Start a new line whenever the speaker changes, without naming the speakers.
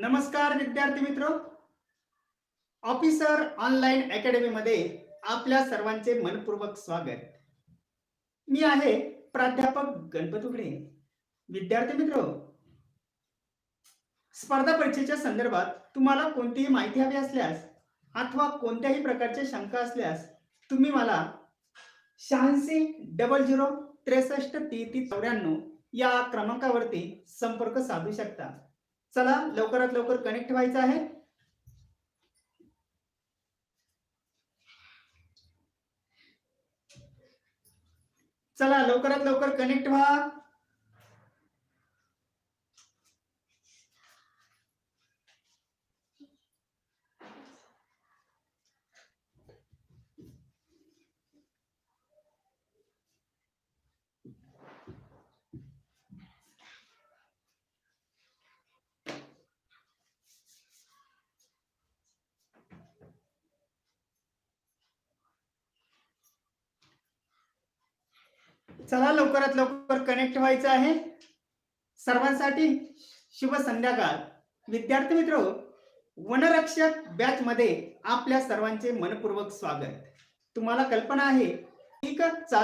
नमस्कार विद्यार्थी मित्र. ऑफिसर ऑनलाईन अकॅडमी मध्ये आपल्या सर्वांचे मनपूर्वक स्वागत. मी आहे प्राध्यापक गणपत उघडे विद्यार्थी मित्र स्पर्धा परीक्षेच्या संदर्भात तुम्हाला कोणतीही माहिती हवी असल्यास अथवा कोणत्याही प्रकारच्या शंका असल्यास तुम्ही मला शहाऐंशी डबल झिरो त्रेसष्ट तेहतीस चौऱ्याण्णव या क्रमांकावरती संपर्क साधू शकता. चला लवकरात लवकर कनेक्ट व्हायचं आहे. चला लवकरात लवकर कनेक्ट व्हा. चला लवकरात लवकर कनेक्ट व्हायचं आहे. सर्वांसाठी शुभ संध्याकाळ. विद्यार्थी मित्र वनरक्षक बॅच मध्ये आपल्या सर्वांचे मनपूर्वक स्वागत. तुम्हाला कल्पना आहे. पीक